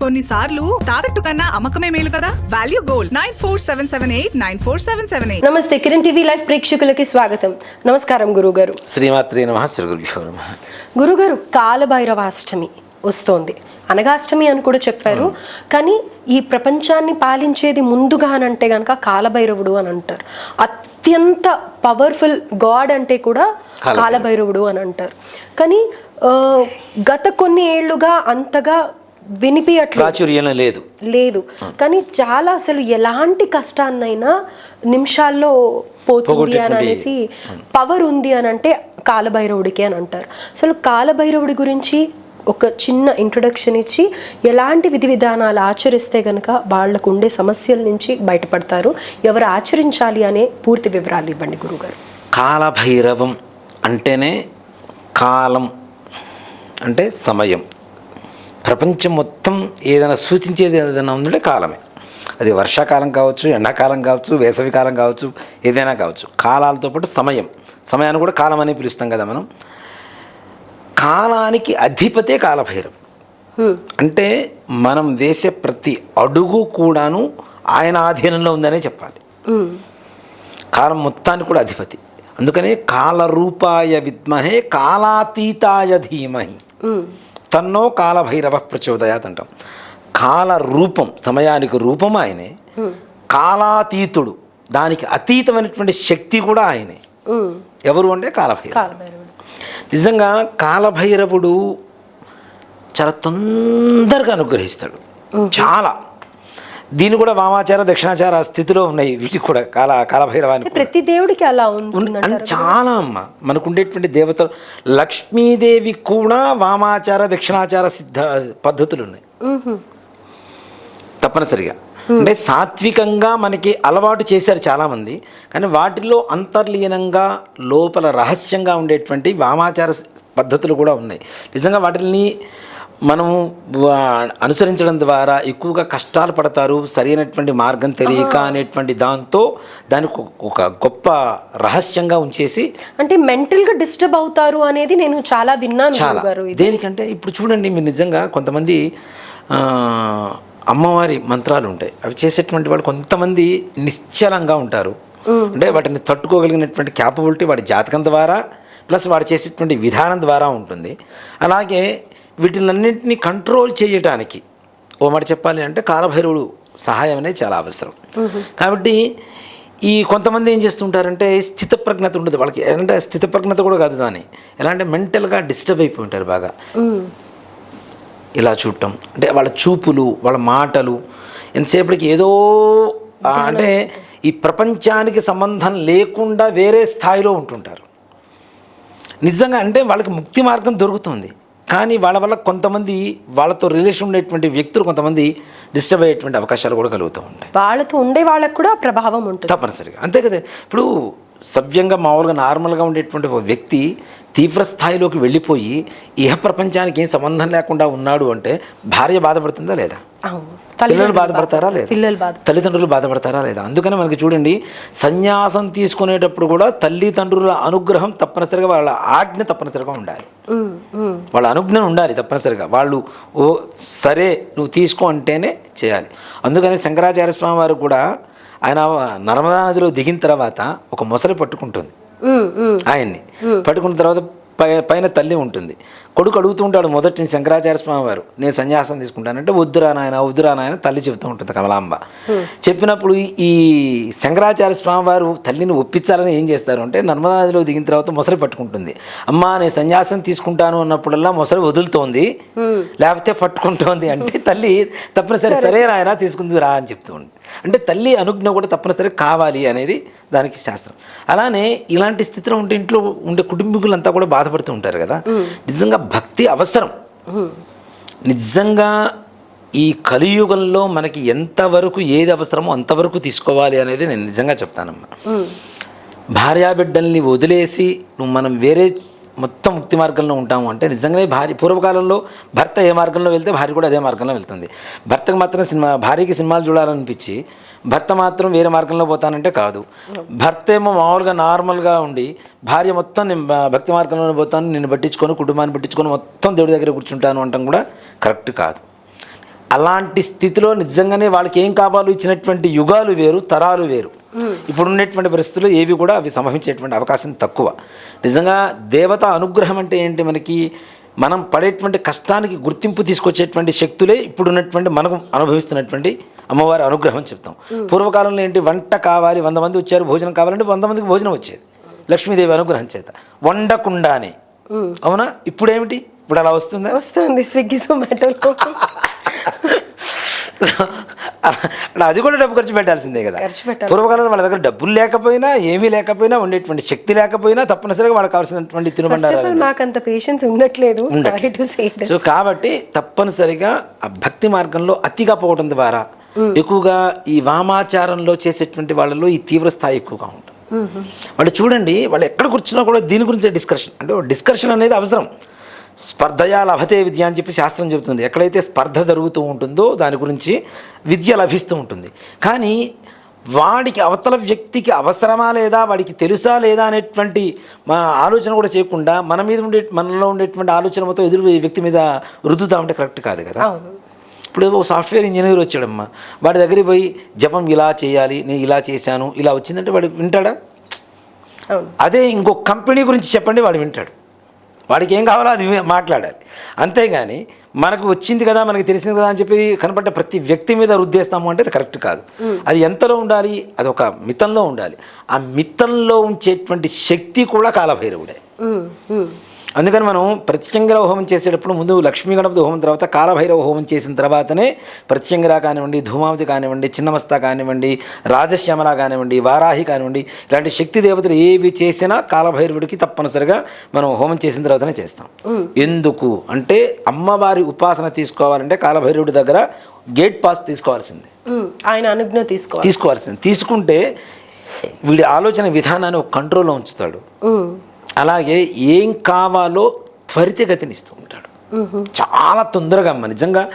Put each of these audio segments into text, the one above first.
కొన్నిసార్లు తాకట్టు కన్నా అమ్మకమే మేలు కదా? Value gold nine four seven seven eight nine four seven seven eight నమస్తే కిరణ్ టీవీ లైవ్ ప్రేక్షకులకి స్వాగతం. నమస్కారం గురుగారు. శ్రీమాత్రి నమ శ్రీ గురుగారు కాలభైరవాష్టమి వస్తోంది. అనగాష్టమి అని కూడా చెప్పారు. కానీ ఈ ప్రపంచాన్ని పాలించేది ముందుగా అని అంటే కనుక కాలభైరవుడు అని అంటారు. అత్యంత పవర్ఫుల్ గాడ్ అంటే కూడా కాలభైరవుడు. అని అంటారు. కానీ గత కొన్ని ఏళ్ళుగా అంతగా వినిపించట్లేదు లేదు. లేదు. కానీ చాలా అసలు ఎలాంటి కష్టాన్నైనా నిమిషాల్లో పోతుంది అని అనేసి పవర్ ఉంది అని అంటే కాలభైరవుడికి అని అంటారు. అసలు కాలభైరవుడి గురించి ఒక చిన్న ఇంట్రొడక్షన్ ఇచ్చి ఎలాంటి విధి విధానాలు ఆచరిస్తే కనుక వాళ్ళకు ఉండే సమస్యల నుంచి బయటపడతారు. ఎవరు ఆచరించాలి అనే పూర్తి వివరాలు ఇవ్వండి గురుగారు. కాలభైరవం అంటేనే కాలం అంటే సమయం. ప్రపంచం మొత్తం ఏదైనా సూచించేది ఏదైనా ఉందంటే కాలమే. అది వర్షాకాలం కావచ్చు ఎండాకాలం కావచ్చు వేసవి కాలం కావచ్చు ఏదైనా కావచ్చు. కాలాలతో పాటు సమయం. సమయాన్ని కూడా కాలం అని పిలుస్తాం కదా మనం. కాలానికి అధిపతే కాలభైరవం. హ్మ్. అంటే మనం వేసే ప్రతి అడుగు కూడాను ఆయన ఆధీనంలో ఉందనే చెప్పాలి. కాలం మొత్తానికి కూడా అధిపతి. అందుకనే కాలరూపాయ విద్మహే కాలాతీతాయ ధీమహి. తన్నో కాలభైరవ ప్రచోదయాత్ అంటాం కాల రూపం సమయానికి రూపం ఆయనే. కాలాతీతుడు దానికి అతీతమైనటువంటి శక్తి కూడా ఆయనే. ఎవరు అంటే కాలభైరవ కాలభైరవుడు. నిజంగా కాలభైరవుడు చాలా తొందరగా అనుగ్రహిస్తాడు. చాలా. దీన్ని కూడా వామాచార దక్షిణాచార స్థితిలో ఉన్నాయి. వీటికి కూడా కాల కాలభైరవానికి కూడా. ప్రతి దేవుడికి అలా అని చాలా అమ్మ. మనకు ఉండేటువంటి దేవతలు లక్ష్మీదేవి కూడా వామాచార దక్షిణాచార సిద్ధ పద్ధతులు ఉన్నాయి. తప్పనిసరిగా. అంటే సాత్వికంగా మనకి అలవాటు చేశారు చాలామంది. కానీ వాటిల్లో అంతర్లీనంగా లోపల రహస్యంగా ఉండేటువంటి వామాచార పద్ధతులు కూడా ఉన్నాయి. నిజంగా వాటిని మనము అనుసరించడం ద్వారా ఎక్కువగా కష్టాలు పడతారు సరైనటువంటి మార్గం తెలియక అనేటువంటి దాంతో దానికి ఒక- గొప్ప రహస్యంగా ఉంచేసి అంటే మెంటల్గా డిస్టర్బ్ అవుతారు అనేది నేను చాలా విన్నాను చాలా. దేనికంటే ఇప్పుడు చూడండి మీరు నిజంగా కొంతమంది అమ్మవారి మంత్రాలు ఉంటాయి. అవి చేసేటువంటి వాళ్ళు కొంతమంది నిశ్చలంగా ఉంటారు. అంటే వాటిని తట్టుకోగలిగినటువంటి క్యాపబిలిటీ వాడి జాతకం ద్వారా ప్లస్ వాడు చేసేటువంటి విధానం ద్వారా ఉంటుంది. అలాగే వీటిలన్నింటినీ కంట్రోల్ చేయటానికి ఓ మాట చెప్పాలి అంటే కాలభైరవుడు సహాయం అనేది చాలా అవసరం. కాబట్టి ఈ కొంతమంది ఏం చేస్తుంటారంటే స్థితప్రజ్ఞత ఉండదు. వాళ్ళకి అంటే స్థితప్రజ్ఞత కూడా కాదు దాని ఎలా అంటే మెంటల్గా డిస్టర్బ్ అయిపోయి ఉంటారు బాగా. ఇలా చూడటం. అంటే వాళ్ళ చూపులు వాళ్ళ మాటలు ఎంతసేపటికి ఏదో అంటే ఈ ప్రపంచానికి సంబంధం లేకుండా వేరే స్థాయిలో ఉంటుంటారు. నిజంగా అంటే వాళ్ళకి ముక్తి మార్గం దొరుకుతుంది. కానీ వాళ్ళ వల్ల కొంతమంది వాళ్ళతో రిలేషన్ ఉండేటువంటి వ్యక్తులు కొంతమంది డిస్టర్బ్ అయ్యేటువంటి అవకాశాలు కూడా కలుగుతూ ఉంటాయి. వాళ్ళతో ఉండే వాళ్ళకు కూడా ప్రభావం ఉంటుంది. తప్పనిసరిగా. అంతే కదా? ఇప్పుడు సవ్యంగా మామూలుగా నార్మల్గా ఉండేటువంటి ఒక వ్యక్తి తీవ్ర స్థాయిలోకి వెళ్ళిపోయి ఇహ ప్రపంచానికి ఏం సంబంధం లేకుండా ఉన్నాడు అంటే భార్య బాధపడుతుందా లేదా? అవును. పిల్లలు బాధపడతారా లేదా? పిల్లలు బాధ తల్లిదండ్రులు బాధపడతారా లేదా? అందుకని మనకి చూడండి సన్యాసం తీసుకునేటప్పుడు కూడా తల్లిదండ్రుల అనుగ్రహం తప్పనిసరిగా వాళ్ళ ఆజ్ఞ తప్పనిసరిగా ఉండాలి. వాళ్ళ అనుజ్ఞ ఉండాలి తప్పనిసరిగా. వాళ్ళు ఓ సరే నువ్వు తీసుకో అంటేనే చేయాలి. అందుకని శంకరాచార్య స్వామి వారు కూడా ఆయన నర్మదా నదిలో దిగిన తర్వాత ఒక మొసలి పట్టుకుంటుంది. ఆయన్ని. పట్టుకున్న తర్వాత పై పైన తల్లి ఉంటుంది. కొడుకు అడుగుతూ ఉంటాడు మొదటి శంకరాచార్య స్వామి వారు నేను సన్యాసం తీసుకుంటానంటే వద్దురా నాయన వద్దురా నాయన తల్లి చెబుతూ ఉంటుంది కమలాంబ. చెప్పినప్పుడు ఈ- ఈ శంకరాచార్య స్వామి వారు తల్లిని ఒప్పించాలని ఏం చేస్తారు అంటే నర్మదా నదిలో దిగిన తర్వాత మొసలి పట్టుకుంటుంది. అమ్మా నేను సన్యాసం తీసుకుంటాను అన్నప్పుడల్లా మొసలి వదులుతోంది. లేకపోతే పట్టుకుంటోంది అంటే తల్లి తప్పనిసరి సరే. నాయన తీసుకుంది రా అని చెప్తూ ఉంది అంటే తల్లి అనుజ్ఞ కూడా తప్పనిసరి కావాలి అనేది దానికి శాస్త్రం. అలానే ఇలాంటి స్థితిలో ఉంటే ఇంట్లో ఉండే కుటుంబీకులంతా కూడా బాధపడుతూ ఉంటారు కదా. నిజంగా భక్తి అవసరం. నిజంగా ఈ కలియుగంలో మనకి ఎంతవరకు ఏది అవసరమో అంతవరకు తీసుకోవాలి అనేది నేను నిజంగా చెప్తానమ్మా. భార్యాబిడ్డల్ని వదిలేసి నువ్వు మనం వేరే మొత్తం ముక్తి మార్గంలో ఉంటాము అంటే నిజంగానే భార్య పూర్వకాలంలో భర్త ఏ మార్గంలో వెళ్తే భార్య కూడా అదే మార్గంలో వెళ్తుంది. భర్తకు మాత్రం సినిమా భార్యకి సినిమాలు చూడాలనిపించి భర్త మాత్రం వేరే మార్గంలో పోతానంటే కాదు. భర్త ఏమో మామూలుగా నార్మల్గా ఉండి భార్య మొత్తం నేను భక్తి మార్గంలోనే పోతాను నేను పట్టించుకొని కుటుంబాన్ని పట్టించుకొని మొత్తం దేవుడి దగ్గర కూర్చుంటాను అంటాం కూడా కరెక్ట్ కాదు. అలాంటి స్థితిలో నిజంగానే వాళ్ళకి ఏం కావాలో ఇచ్చినటువంటి యుగాలు వేరు తరాలు వేరు. ఇప్పుడు ఉన్నటువంటి పరిస్థితుల్లో ఏవి కూడా అవి సంభవించేటువంటి అవకాశం తక్కువ. నిజంగా దేవత అనుగ్రహం అంటే ఏంటి మనకి? మనం పడేటువంటి కష్టానికి గుర్తింపు తీసుకొచ్చేటువంటి శక్తులే ఇప్పుడు ఉన్నటువంటి మనకు అనుభవిస్తున్నటువంటి అమ్మవారి అనుగ్రహం అని చెప్తాం. పూర్వకాలంలో ఏంటి? వంట కావాలి వంద మంది వచ్చారు భోజనం కావాలంటే వంద మందికి భోజనం వచ్చేది. లక్ష్మీదేవి అనుగ్రహం చేత. వండకుండానే. అవునా? ఇప్పుడు ఏమిటి ఇప్పుడు అలా వస్తుందా? వస్తుంది స్విగ్గీ జొమాటోలో. అది కూడా డబ్బు ఖర్చు పెట్టాల్సిందే కదా. పూర్వకాలంలో వాళ్ళ దగ్గర డబ్బులు లేకపోయినా ఏమీ లేకపోయినా ఉండేటువంటి శక్తి లేకపోయినా తప్పనిసరిగా వాళ్ళకి కావాల్సినటువంటి తినుబండారాలు ఆల్ మాకు అంత పేషెన్స్ ఉండట్లేదు. సే సో కాబట్టి తప్పనిసరిగా ఆ భక్తి మార్గంలో అతిగా పోవడం ద్వారా ఎక్కువగా ఈ వామాచారంలో చేసేటువంటి వాళ్ళలో ఈ తీవ్ర స్థాయి ఎక్కువగా ఉంటుంది. వాళ్ళు చూడండి వాళ్ళు ఎక్కడ కూర్చున్నా కూడా దీని గురించే డిస్కషన్ అంటే డిస్కషన్ అనేది అవసరం. స్పర్ధయా లభతే విద్య అని చెప్పి శాస్త్రం చెబుతుంది. ఎక్కడైతే స్పర్ధ జరుగుతూ ఉంటుందో దాని గురించి విద్య లభిస్తూ ఉంటుంది. కానీ వాడికి అవతల వ్యక్తికి అవసరమా లేదా వాడికి తెలుసా లేదా అనేటువంటి మన ఆలోచన కూడా చేయకుండా మన మీద ఉండే మనలో ఉండేటువంటి ఆలోచన మొత్తం ఎదురు వ్యక్తి మీద రుద్దుతా ఉంటే కరెక్ట్ కాదు కదా? ఇప్పుడు ఏదో సాఫ్ట్వేర్ ఇంజనీర్ వచ్చాడమ్మా. వాడి దగ్గరికి పోయి జపం ఇలా చేయాలి నేను ఇలా చేశాను ఇలా వచ్చిందంటే వాడు వింటాడా? అదే ఇంకో కంపెనీ గురించి చెప్పండి వాడు వింటాడు. వాడికి ఏం కావాలో అది మాట్లాడాలి. అంతేగాని మనకు వచ్చింది కదా మనకి తెలిసింది కదా అని చెప్పి కనపడ్డ ప్రతి వ్యక్తి మీద రుద్దేస్తాము అంటే అది కరెక్ట్ కాదు. అది ఎంతలో ఉండాలి? అది ఒక మితంలో ఉండాలి. ఆ మితంలో ఉంచేటువంటి శక్తి కూడా కాలభైరవుడే. అందుకని మనం ప్రత్యంగర హోమం చేసేటప్పుడు ముందు లక్ష్మీ గణపతి హోమం తర్వాత కాలభైరవ హోమం చేసిన తర్వాతనే ప్రత్యంగర కానివ్వండి ధూమావతి కానివ్వండి చిన్నమస్త కానివ్వండి రాజశ్యామల కానివ్వండి వారాహి కానివ్వండి ఇలాంటి శక్తి దేవతలు ఏవి చేసినా కాలభైరవుడికి తప్పనిసరిగా మనం హోమం చేసిన తర్వాతనే చేస్తాం. ఎందుకు? అంటే అమ్మవారి ఉపాసన తీసుకోవాలంటే కాలభైరవుడి దగ్గర గేట్ పాస్ తీసుకోవాల్సిందే. ఆయన అనుజ్ఞ తీసుకోవాలి. తీసుకోవాల్సింది. తీసుకుంటే వీడి ఆలోచన విధానాన్ని ఒక కంట్రోల్లో ఉంచుతాడు. అలాగే ఏం కావాలో త్వరితగతినిస్తూ ఉంటాడు. చాలా తొందరగా అమ్మ నిజంగా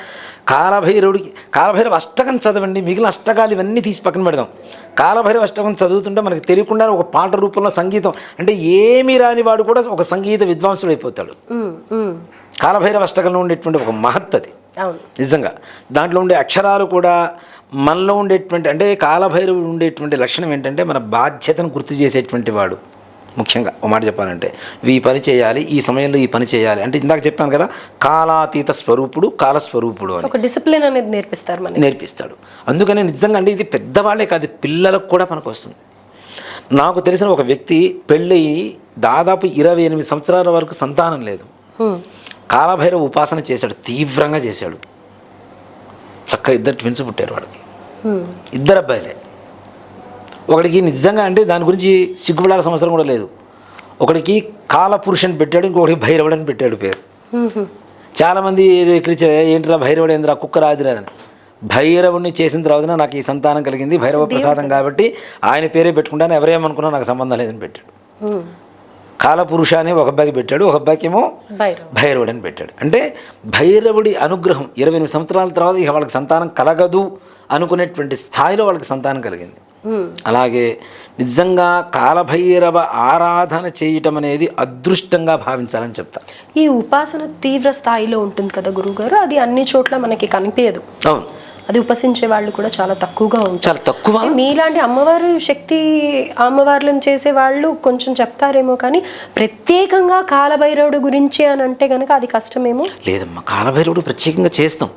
కాలభైరవుడికి కాలభైరవ అష్టకం చదవండి మిగిలిన అష్టకాలు ఇవన్నీ తీసి పక్కన పెడదాం. కాలభైరవ అష్టకం చదువుతుంటే మనకు తెలియకుండా ఒక పాట రూపంలో సంగీతం అంటే ఏమీ రాని వాడు కూడా ఒక సంగీత విద్వాంసుడు అయిపోతాడు. కాలభైరవ అష్టకంలో ఉండేటువంటి ఒక మహత్తది అవును. నిజంగా. దాంట్లో ఉండే అక్షరాలు కూడా మనలో ఉండేటువంటి అంటే కాలభైరవుడు ఉండేటువంటి లక్షణం ఏంటంటే మన బాధ్యతను గుర్తు చేసేటువంటి వాడు. ముఖ్యంగా ఒక మాట చెప్పాలంటే ఈ పని చేయాలి ఈ సమయంలో ఈ పని చేయాలి. అంటే ఇందాక చెప్పాను కదా కాలాతీత స్వరూపుడు కాలస్వరూపుడు అని. ఒక డిసిప్లిన్ అనేది నేర్పిస్తారు మనకి. నేర్పిస్తాడు. అందుకని నిజంగా అంటే ఇది పెద్దవాళ్ళే కాదు పిల్లలకు కూడా మనకు వస్తుంది నాకు తెలిసిన ఒక వ్యక్తి పెళ్ళి దాదాపు ఇరవై ఎనిమిది సంవత్సరాల వరకు సంతానం లేదు. కాలభైరవ ఉపాసన చేశాడు తీవ్రంగా చేశాడు. చక్క ఇద్దరు ట్విన్స్ పుట్టారు వాడికి. ఇద్దరు అబ్బాయిలే. ఒకడికి నిజంగా అంటే దాని గురించి సిగ్గుపడాల్సిన అవసరం కూడా లేదు. ఒకడికి కాలపురుషుని పెట్టాడు ఇంకొకటికి భైరవుడు అని పెట్టాడు పేరు. చాలామంది ఎక్కిరించారు ఏంటిరా భైరవుడు ఏందిరా కుక్క రాదురాదని భైరవుడిని చేసిన తర్వాత నాకు ఈ సంతానం కలిగింది భైరవ ప్రసాదం కాబట్టి ఆయన పేరే పెట్టుకుంటాను ఎవరేమనుకున్నా నాకు సంబంధం లేదని పెట్టాడు. కాలపురుష అని ఒక అబ్బాయికి పెట్టాడు ఒక అబ్బాయికి ఏమో భైరవ్ భైరవుడు. అని పెట్టాడు. అంటే భైరవుడి అనుగ్రహం ఇరవై ఎనిమిది సంవత్సరాల తర్వాత ఇక వాళ్ళకి సంతానం కలగదు అనుకునేటువంటి స్థాయిలో వాళ్ళకి సంతానం కలిగింది. అలాగే నిజంగా కాలభైరవ ఆరాధన చేయటం అనేది అదృష్టంగా భావించాలని చెప్తా. ఈ ఉపాసన తీవ్ర స్థాయిలో ఉంటుంది కదా గురువుగారు అది అన్ని చోట్ల మనకి కనిపించదు. అవును. అది ఉపసించే వాళ్ళు కూడా చాలా తక్కువగా ఉంటారు. చాలా తక్కువ? మీలాంటి అమ్మవారు శక్తి అమ్మవార్లను చేసే వాళ్ళు కొంచెం చెప్తారేమో కానీ ప్రత్యేకంగా కాలభైరవుడు గురించి అని అంటే కనుక అది కష్టమేమో? లేదమ్మా కాలభైరవుడు ప్రత్యేకంగా చేస్తాం.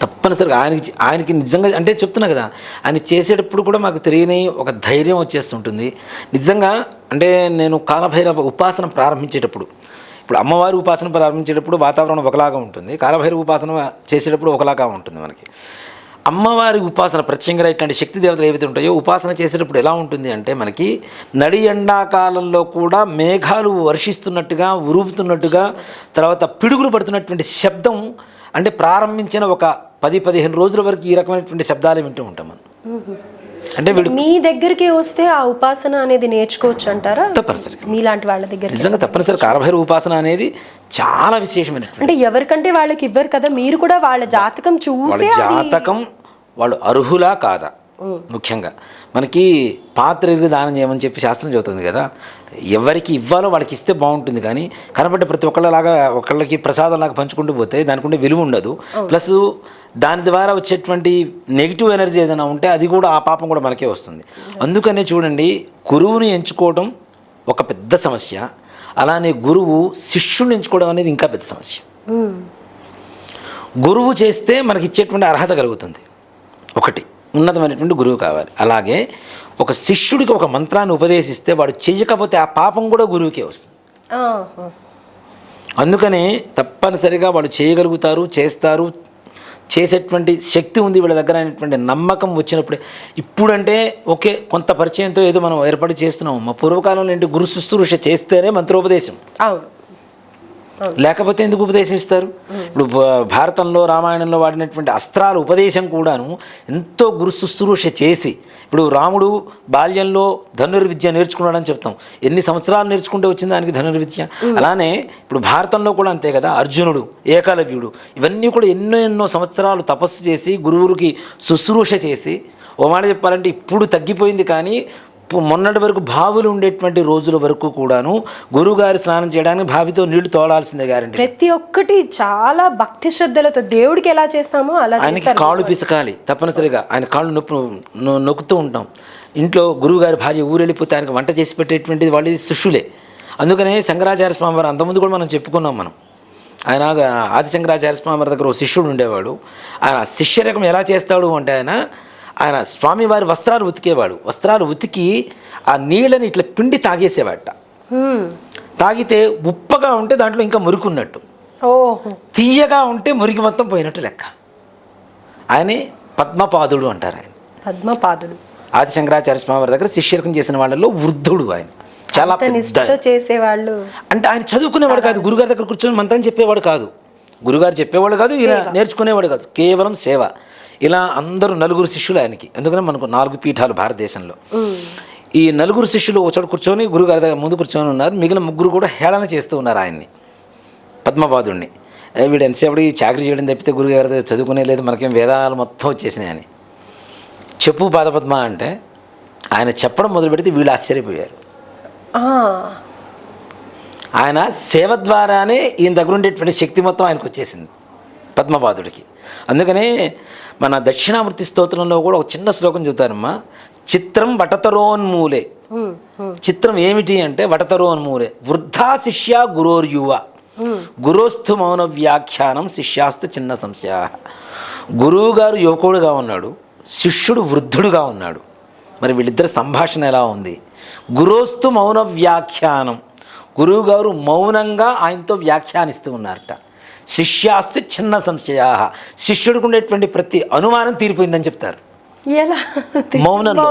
తప్పనిసరిగా ఆయనకి ఆయనకి నిజంగా అంటే చెప్తున్నా కదా ఆయన చేసేటప్పుడు కూడా మాకు తెలియని ఒక ధైర్యం వచ్చేస్తుంటుంది. నిజంగా అంటే నేను కాలభైరవ ఉపాసన ప్రారంభించేటప్పుడు ఇప్పుడు అమ్మవారి ఉపాసన ప్రారంభించేటప్పుడు వాతావరణం ఒకలాగా ఉంటుంది. కాలభైరవ ఉపాసన చేసేటప్పుడు ఒకలాగా ఉంటుంది మనకి. అమ్మవారి ఉపాసన ప్రత్యేకంగా ఇట్లాంటి శక్తి దేవతలు ఏవైతే ఉంటాయో ఉపాసన చేసేటప్పుడు ఎలా ఉంటుంది అంటే మనకి నడి ఎండాకాలంలో కూడా మేఘాలు వర్షిస్తున్నట్టుగా ఉరుపుతున్నట్టుగా తర్వాత పిడుగులు పడుతున్నటువంటి శబ్దం అంటే ప్రారంభించిన ఒక పది పదిహేను రోజుల వరకు ఈ రకమైనటువంటి శబ్దాలు వింటూ ఉంటాం మనం. అంటే మీ దగ్గరికి వస్తే ఆ ఉపాసన అనేది నేర్చుకోవచ్చు అంటారా? తప్పనిసరిగా. మీలాంటి వాళ్ళ దగ్గర నిజంగా తప్పనిసరి కాలభైరవ ఉపాసన అనేది చాలా విశేషమైనటువంటి అంటే ఎవరికంటే వాళ్ళకి ఇవ్వరు కదా మీరు కూడా వాళ్ళ జాతకం చూసే జాతకం వాళ్ళు అర్హులా కాదా? ముఖ్యంగా. మనకి పాత్ర ఎరిగి దానం చేయమని చెప్పి శాస్త్రం చెబుతుంది కదా. ఎవరికి ఇవ్వాలో వాళ్ళకి ఇస్తే బాగుంటుంది కానీ కనబడ్డ ప్రతి ఒక్కళ్ళలాగా ఒకళ్ళకి ప్రసాదంలాగా పంచుకుంటూ పోతే దానికి ఉండే విలువ ఉండదు. ప్లస్ దాని ద్వారా వచ్చేటువంటి నెగిటివ్ ఎనర్జీ ఏదైనా ఉంటే అది కూడా ఆ పాపం కూడా మనకే వస్తుంది. అందుకనే చూడండి గురువుని ఎంచుకోవడం ఒక పెద్ద సమస్య. అలానే గురువు శిష్యుని ఎంచుకోవడం అనేది ఇంకా పెద్ద సమస్య. గురువు చేస్తే మనకి ఇచ్చేటువంటి అర్హత కలుగుతుంది. ఒకటి. ఉన్నతమైనటువంటి గురువు కావాలి. అలాగే ఒక శిష్యుడికి ఒక మంత్రాన్ని ఉపదేశిస్తే వాడు చేయకపోతే ఆ పాపం కూడా గురువుకే వస్తుంది. అందుకనే తప్పనిసరిగా వాళ్ళు చేయగలుగుతారు చేస్తారు. చేసేటువంటి శక్తి ఉంది వీళ్ళ దగ్గర అనేటువంటి నమ్మకం వచ్చినప్పుడే. ఇప్పుడంటే ఓకే కొంత పరిచయంతో ఏదో మనం ఏర్పాటు చేస్తున్నాం. మా పూర్వకాలంలో ఏంటి గురు శుశ్రూష చేస్తేనే మంత్రోపదేశం. అవును. లేకపోతే ఎందుకు ఉపదేశం ఇస్తారు? ఇప్పుడు భా- భారతంలో రామాయణంలో వాడినటువంటి అస్త్రాల ఉపదేశం కూడాను ఎంతో గురు శుశ్రూష చేసి ఇప్పుడు రాముడు బాల్యంలో ధనుర్విద్య నేర్చుకున్నాడని చెప్తాం. ఎన్ని సంవత్సరాలు నేర్చుకుంటే వచ్చింది దానికి ధనుర్విద్య? అలానే ఇప్పుడు భారతంలో కూడా అంతే కదా అర్జునుడు ఏకలవ్యుడు ఇవన్నీ కూడా ఎన్నో ఎన్నో సంవత్సరాలు తపస్సు చేసి గురువురికి శుశ్రూష చేసి ఓ మాట చెప్పాలంటే ఇప్పుడు తగ్గిపోయింది కానీ మొన్నటి వరకు బావులు ఉండేటువంటి రోజుల వరకు కూడాను గురువుగారి స్నానం చేయడానికి బావితో నీళ్ళు తోడాల్సిందే గారండి ప్రతి ఒక్కటి చాలా భక్తి శ్రద్ధలతో దేవుడికి ఎలా చేస్తామో అలా ఆయనకి కాళ్ళు పిసకాలి తప్పనిసరిగా. ఆయన కాళ్ళు నొప్పు నొక్కుతూ ఉంటాం. ఇంట్లో గురువుగారి భార్య ఊరెళ్ళిపోతే ఆయనకు వంట చేసి పెట్టేటువంటిది వాళ్ళు శిష్యులే. అందుకనే శంకరాచార్య స్వామి వారు అంతకుముందు కూడా మనం చెప్పుకున్నాం మనం. ఆయన ఆది శంకరాచార్య స్వామి వారి దగ్గర శిష్యుడు ఉండేవాడు. ఆయన శిష్యరకం ఎలా చేస్తాడు అంటే ఆయన ఆయన స్వామివారి వస్త్రాలు ఉతికేవాడు. వస్త్రాలు ఉతికి ఆ నీళ్ళని ఇట్లా పిండి తాగేసేవాడట హ్మ్. తాగితే ఉప్పగా ఉంటే దాంట్లో ఇంకా మురుకున్నట్టు. తీయగా ఉంటే మురికి మొత్తం పోయినట్టు లెక్క. ఆయనే పద్మపాదుడు అంటారు ఆయన. పద్మపాదుడు. ఆది శంకరాచార్య స్వామి వారి దగ్గర శిష్యరకం చేసిన వాళ్ళలో వృద్ధుడు ఆయన. చాలా చేసేవాళ్ళు. అంటే ఆయన చదువుకునేవాడు కాదు. గురుగారి దగ్గర కూర్చొని మంత్రం చెప్పేవాడు కాదు. గురుగారు చెప్పేవాడు కాదు ఇలా నేర్చుకునేవాడు కాదు. కేవలం సేవ. ఇలా అందరూ నలుగురు శిష్యులు ఆయనకి. అందుకనే మనకు నాలుగు పీఠాలు భారతదేశంలో. ఈ నలుగురు శిష్యులు ఒక చోట కూర్చొని గురుగారి దగ్గర ముందు కూర్చొని ఉన్నారు. మిగిలిన ముగ్గురు కూడా హేళన చేస్తూ ఉన్నారు ఆయన్ని. పద్మపాదుడిని "ఏ, వీడు ఎంతసేపటి చాకరీ చేయడం తప్పితే గురుగారి దగ్గర చదువుకునే లేదు. మనకేం వేదాలు మొత్తం వచ్చేసినాయి అని. చెప్పు పాదపద్మ అంటే ఆయన చెప్పడం మొదలు పెడితే వీళ్ళు ఆశ్చర్యపోయారు. ఆయన సేవ ద్వారానే ఈయన దగ్గర ఉండేటువంటి శక్తి మొత్తం ఆయనకు వచ్చేసింది. పద్మపాదుడికి అందుకనే మన దక్షిణామూర్తి స్తోత్రంలో కూడా ఒక చిన్న శ్లోకం చెబుతారమ్మా. చిత్రం వటతరోన్మూలే. చిత్రం ఏమిటి అంటే వటతరోన్మూలే. వృద్ధా శిష్య గురోర్యువ. గురోస్థు మౌన వ్యాఖ్యానం శిష్యాస్తు చిన్న సంశయ. గురువు గారు యువకుడుగా ఉన్నాడు. శిష్యుడు వృద్ధుడుగా ఉన్నాడు. మరి వీళ్ళిద్దరి సంభాషణ ఎలా ఉంది? గురోస్తు మౌన వ్యాఖ్యానం. గురువు గారు మౌనంగా ఆయనతో వ్యాఖ్యానిస్తూ ఉన్నారట. శిష్యాస్తు చిన్న సంశయ. శిష్యుడికి ఉండేటువంటి ప్రతి అనుమానం తీరిపోయిందని చెప్తారు. మౌనంతో.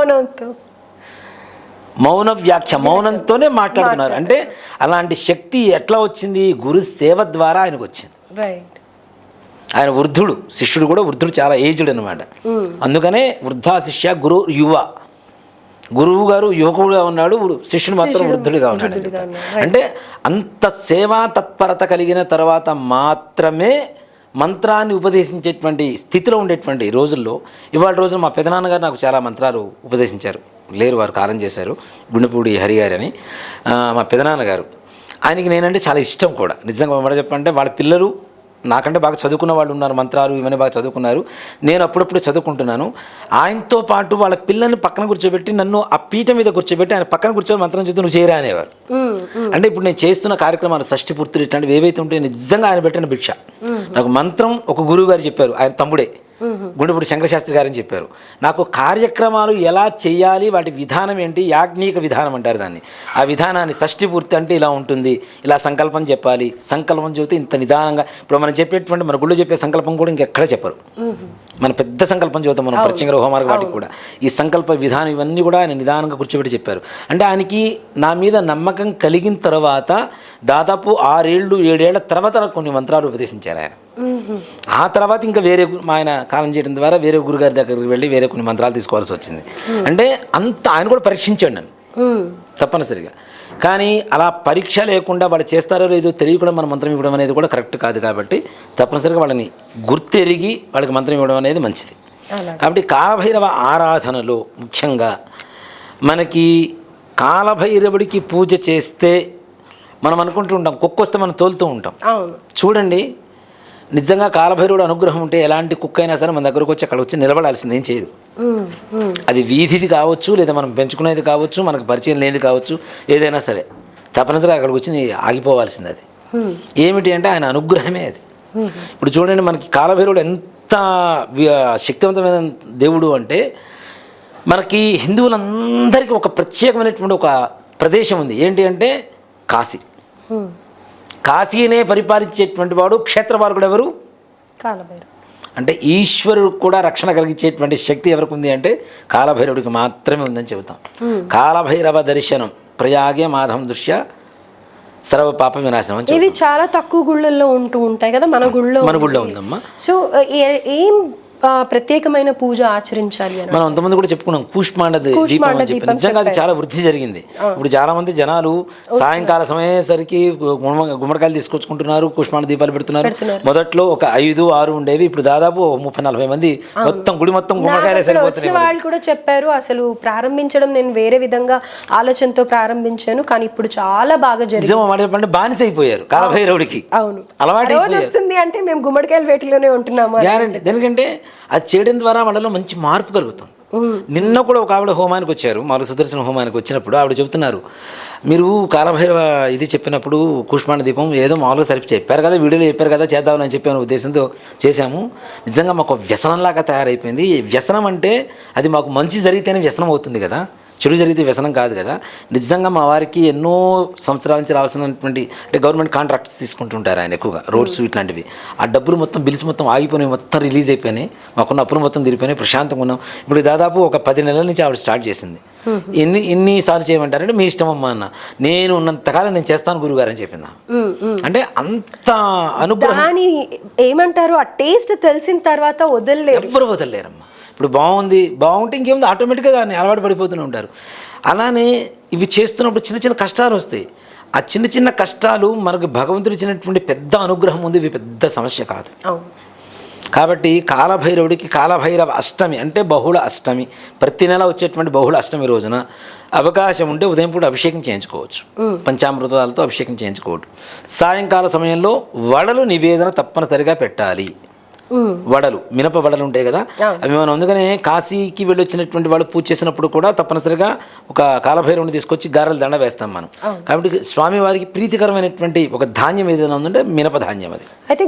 మౌన వ్యాఖ్య మౌనంతోనే మాట్లాడుతున్నారు. అంటే అలాంటి శక్తి ఎట్లా వచ్చింది? గురు సేవ ద్వారా ఆయనకు వచ్చింది. ఆయన వృద్ధుడు శిష్యుడు కూడా వృద్ధుడు చాలా ఏజ్డ్ అనమాట అందుకనే వృద్ధా శిష్య గురు యువ గురువు గారు యువకుడుగా ఉన్నాడు శిష్యుడు మాత్రం వృద్ధుడిగా ఉన్నాడు. అంటే అంత సేవా తత్పరత కలిగిన తర్వాత మాత్రమే మంత్రాన్ని ఉపదేశించేటువంటి స్థితిలో ఉండేటువంటి రోజుల్లో ఇవాళ రోజున మా పెదనాన్నగారు నాకు చాలా మంత్రాలు ఉపదేశించారు. లేరు వారు కాలం చేశారు గుండెపూడి హరి గారు అని మా పెదనాన్నగారు. ఆయనకి నేనంటే చాలా ఇష్టం కూడా. నిజంగా మాట చెప్పాలంటే వాళ్ళ పిల్లలు నాకంటే బాగా చదువుకున్న వాళ్ళు ఉన్నారు మంత్రాలు ఇవన్నీ బాగా చదువుకున్నారు. నేను అప్పుడప్పుడు చదువుకుంటున్నాను. ఆయనతో పాటు వాళ్ళ పిల్లల్ని పక్కన కూర్చోబెట్టి నన్ను ఆ పీఠ మీద కూర్చోబెట్టి ఆయన పక్కన కూర్చొని మంత్రం చదువు నువ్వు చేయరా అనేవారు. అంటే ఇప్పుడు నేను చేస్తున్న కార్యక్రమాలు షష్టి పూర్తులు ఇట్లాంటివి ఏవైతే ఉంటాయో నిజంగా ఆయన పెట్టిన భిక్ష. నాకు మంత్రం ఒక గురువు గారు చెప్పారు ఆయన తమ్ముడే. గుండెపూడి శంకరశాస్త్రి గారని చెప్పారు. నాకు కార్యక్రమాలు ఎలా చేయాలి వాటి విధానం ఏంటి యాజ్ఞిక విధానం అంటారు దాన్ని. ఆ విధానాన్ని షష్టి పూర్తి అంటే ఇలా ఉంటుంది ఇలా సంకల్పం చెప్పాలి సంకల్పం చెబితే ఇంత నిదానంగా ఇప్పుడు మనం చెప్పేటువంటి మన గుళ్ళు చెప్పే సంకల్పం కూడా ఇంకెక్కడ చెప్పరు. మన పెద్ద సంకల్పం చదువుతాం మనం పరిచయం హోమార్గ వాటికి కూడా. ఈ సంకల్ప విధానం ఇవన్నీ కూడా ఆయన నిదానంగా కూర్చోబెట్టి చెప్పారు. అంటే ఆయనకి నా మీద నమ్మకం కలిగిన తర్వాత దాదాపు ఆరేళ్ళు ఏడేళ్ళ తర్వాత కొన్ని మంత్రాలు ఉపదేశించారు ఆయన. ఆ తర్వాత ఇంకా వేరే మా ఆయన కాలం చేయడం ద్వారా వేరే గురుగారి దగ్గరికి వెళ్ళి వేరే కొన్ని మంత్రాలు తీసుకోవాల్సి వచ్చింది. అంటే అంత ఆయన కూడా పరీక్షించాడు నన్ను. హ్మ్. తప్పనిసరిగా. కానీ అలా పరీక్ష లేకుండా వాళ్ళు చేస్తారో లేదో తెలియకుండా మన మంత్రం ఇవ్వడం అనేది కూడా కరెక్ట్ కాదు కాబట్టి తప్పనిసరిగా వాళ్ళని గుర్తెరిగి వాళ్ళకి మంత్రం ఇవ్వడం అనేది మంచిది. కాబట్టి కాలభైరవ ఆరాధనలో ముఖ్యంగా మనకి కాలభైరవుడికి పూజ చేస్తే మనం అనుకుంటూ ఉంటాం కుక్క వస్తే మనం తోలుతూ ఉంటాం. చూడండి నిజంగా కాలభైరవుడు అనుగ్రహం ఉంటే ఎలాంటి కుక్క అయినా సరే మన దగ్గరకు వచ్చి అక్కడ వచ్చి నిలబడాల్సింది ఏం చేయదు. అది వీధిది కావచ్చు లేదా మనం పెంచుకునేది కావచ్చు మనకు పరిచయం లేనిది కావచ్చు ఏదైనా సరే తప్పనిసరిగా అక్కడికి వచ్చి ఆగిపోవాల్సింది అది. ఏమిటి అంటే ఆయన అనుగ్రహమే అది. ఇప్పుడు చూడండి మనకి కాలభైరవుడు ఎంత శక్తివంతమైన దేవుడు అంటే మనకి హిందువులందరికీ ఒక ప్రత్యేకమైనటువంటి ఒక ప్రదేశం ఉంది. ఏంటి అంటే కాశీ. కాశీనే పరిపాలించేటువంటి వాడు క్షేత్రపాలకుడు ఎవరు? కాలభైరవ అంటే ఈశ్వరుడు కూడా రక్షణ కలిగించేటువంటి శక్తి ఎవరికి ఉంది అంటే కాలభైరవుడికి మాత్రమే ఉందని చెబుతాం. కాలభైరవ దర్శనం ప్రయాగే మాధవం దృశ్య సర్వ పాప వినాశనం అని. ఇవి చాలా తక్కువ గుళ్ళల్లో ఉంటూ ఉంటాయి కదా మన గుళ్ళో మన గుళ్ళో ఉందమ్మా. సో ఏ- ప్రత్యేకమైన పూజ ఆచరించాలి అని మనం అంతమంది కూడా చెప్పుకున్నాం కూష్మాండ దీపం అని చెప్పి. నిజంగా అది చాలా వృద్ధి జరిగింది. ఇప్పుడు చాలా మంది జనాలు సాయంకాలం సమయేసరికి గుమ్మ- గుమ్మడికాయలు తీసుకొచ్చుకుంటున్నారు కూష్మాండ దీపాలు పెడుతున్నారు. మొదట్లో ఒక ఐదు ఆరు ఉండేవి ఇప్పుడు దాదాపు ముప్పై నలభై మంది మొత్తం గుడి మొత్తం గుమ్మడికాయలే సరిపోతున్నాయి వాళ్ళు కూడా చెప్పారు అసలు ప్రారంభించడం నేను వేరే విధంగా ఆలోచనతో ప్రారంభించాను కానీ ఇప్పుడు చాలా బాగా జరిగింది. బానిస అయిపోయారు కాలభైరవుడికి. అవును. అలవాటు వస్తుంది అంటే మేము గుమ్మడికాయల వేటిలోనే ఉంటున్నాము ఎందుకంటే అది చేయడం ద్వారా వాళ్ళలో మంచి మార్పు కలుగుతుంది. నిన్న కూడా ఒక ఆవిడ హోమానికి వచ్చారు మామూలు సుదర్శన హోమానికి వచ్చినప్పుడు ఆవిడ చెబుతున్నారు మీరు కాలభైరవ ఇది చెప్పినప్పుడు కూష్మాండ దీపం ఏదో మామూలుగా సరిపి చెప్పారు కదా వీడియోలో చెప్పారు కదా చేద్దామని చెప్పి అనే ఉద్దేశంతో చేశాము. నిజంగా మాకు వ్యసనంలాగా తయారైపోయింది. వ్యసనం అంటే అది మాకు మంచి జరిగితేనే వ్యసనం అవుతుంది కదా. చెడు జరిగితే వ్యసనం కాదు కదా. నిజంగా మా వారికి ఎన్నో సంవత్సరాల నుంచి రావాల్సినటువంటి అంటే గవర్నమెంట్ కాంట్రాక్ట్స్ తీసుకుంటుంటారు ఆయన ఎక్కువగా. రోడ్స్ ఇట్లాంటివి. ఆ డబ్బులు మొత్తం బిల్స్ మొత్తం ఆగిపోయినాయి మొత్తం రిలీజ్ అయిపోయినాయి. మాకున్న అప్పులు మొత్తం తిరిగిపోయినాయి ప్రశాంతంగా ఉన్నాం. ఇప్పుడు దాదాపు ఒక పది నెలల నుంచి ఆవిడ స్టార్ట్ చేసింది. ఎన్ని ఎన్నిసార్లు చేయమంటారంటే మీ ఇష్టం అమ్మా అన్న. నేను ఉన్నంతకాలం నేను చేస్తాను గురుగారు అని చెప్పింది ఉమ్. అంటే అంత దాని ఏమంటారు? ఆ టేస్ట్ తెలిసిన తర్వాత వదలలేరు. ఎవ్వరు వదలలేరమ్మా. ఇప్పుడు బాగుంది బాగుంటే ఇంకేముంది? ఆటోమేటిక్గా దాన్ని అలవాటు పడిపోతూనే ఉంటారు. అలానే ఇవి చేస్తున్నప్పుడు చిన్న చిన్న కష్టాలు వస్తాయి. ఆ చిన్న చిన్న కష్టాలు మనకు భగవంతుడు ఇచ్చినటువంటి పెద్ద అనుగ్రహం ఉంది ఇవి పెద్ద సమస్య కాదు. కాబట్టి కాలభైరవుడికి కాలభైరవ అష్టమి అంటే బహుళ అష్టమి. ప్రతి నెల వచ్చేటువంటి బహుళ అష్టమి రోజున అవకాశం ఉంటే ఉదయం పూట అభిషేకం చేయించుకోవచ్చు. పంచామృతాలతో అభిషేకం చేయించుకోవచ్చు. సాయంకాల సమయంలో వడలు నివేదన తప్పనిసరిగా పెట్టాలి. వడలు మినప వడలు ఉంటాయి కదా అవి మనం అందుకనే కాశీకి వెళ్ళి వచ్చినటువంటి వాళ్ళు పూజ చేసినప్పుడు కూడా తప్పనిసరిగా ఒక కాలభైరవుని తీసుకొచ్చి గారెల దండ వేస్తాం మనం. కాబట్టి స్వామివారికి ప్రీతికరమైనటువంటి ఒక ధాన్యం ఏదైనా ఉందంటే మినప ధాన్యం అది. అయితే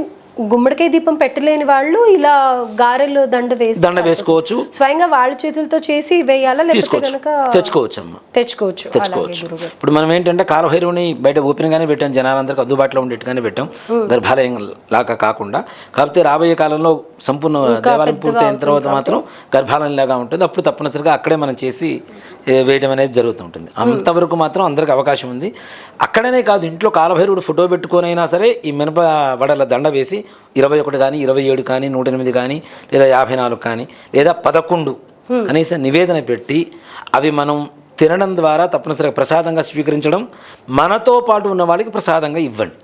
గుమ్మడికాయ దీపం పెట్టలేని వాళ్ళు ఇలా గారెలు దండ వేసి దండ వేసుకోవచ్చు. స్వయంగా వాళ్ళ చేతులతో చేసి వేయాలా? లేకపోతే కనుక తెచ్చుకోవచ్చు. అమ్మ తెచ్చుకోవచ్చు. తెచ్చుకోవచ్చు ఇప్పుడు మనం ఏంటంటే కాలభైరవుని బయట ఓపెన్గానే పెట్టాం జనాలందరికీ అందుబాటులో ఉండేట్టుగానే పెట్టాం. గర్భాలయం లాగా కాకుండా. కాకపోతే రాబోయే కాలంలో సంపూర్ణ దేవాలయం పూర్తయిన తర్వాత మాత్రం గర్భాలయం లాగా ఉంటుంది. అప్పుడు తప్పనిసరిగా అక్కడే మనం చేసి వేయడం అనేది జరుగుతుంటుంది. అంతవరకు మాత్రం అందరికి అవకాశం ఉంది. అక్కడనే కాదు ఇంట్లో కాలభైరవుడు ఫోటో పెట్టుకొని అయినా సరే ఈ మినప వడల దండ వేసి ఇరవై ఒకటి కానీ ఇరవై ఏడు కానీ నూట ఎనిమిది కానీ లేదా యాభై నాలుగు కానీ లేదా పదకొండు కనీసం నివేదన పెట్టి అవి మనం తినడం ద్వారా తప్పనిసరిగా ప్రసాదంగా స్వీకరించడం మనతో పాటు ఉన్న వాళ్ళకి ప్రసాదంగా ఇవ్వండి.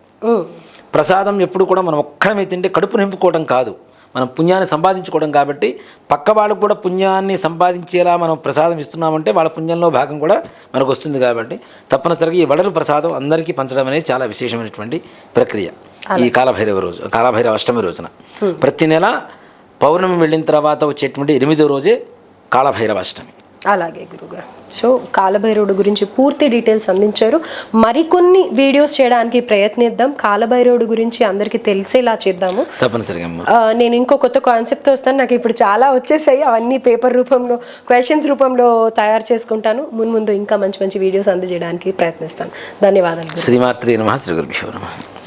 ప్రసాదం ఎప్పుడు కూడా మనం ఒక్కడమే తింటే కడుపు నింపుకోవడం కాదు. మనం పుణ్యాన్ని సంపాదించుకోవడం కాబట్టి పక్క వాళ్ళకు కూడా పుణ్యాన్ని సంపాదించేలా మనం ప్రసాదం ఇస్తున్నామంటే వాళ్ళ పుణ్యంలో భాగం కూడా మనకు వస్తుంది కాబట్టి తప్పనిసరిగా ఈ వడలు ప్రసాదం అందరికీ పంచడం అనేది చాలా విశేషమైనటువంటి ప్రక్రియ. ఈ కాలభైరవ రోజు కాలభైరవ అష్టమి రోజున. ప్రతి నెల పౌర్ణమి వెళ్ళిన తర్వాత వచ్చేటువంటి ఎనిమిదో రోజే కాలభైరవ అష్టమి. అలాగే గురుగారు. సో కాలభైరవుడు గురించి పూర్తి డీటెయిల్స్ అందించారు. మరికొన్ని వీడియోస్ చేయడానికి ప్రయత్నిద్దాం. కాలభైరవుడు గురించి అందరికీ తెలిసేలా చేద్దాము. తప్పనిసరిగా నేను ఇంకో కొత్త కాన్సెప్ట్తో వస్తాను. నాకు ఇప్పుడు చాలా వచ్చేసాయి. అవన్నీ పేపర్ రూపంలో క్వశ్చన్స్ రూపంలో తయారు చేసుకుంటాను. మున్ ముందు ఇంకా మంచి మంచి వీడియోస్ అందజేయడానికి ప్రయత్నిస్తాను. ధన్యవాదాలు శ్రీమాత్రి నమ. శ్రీ నమ.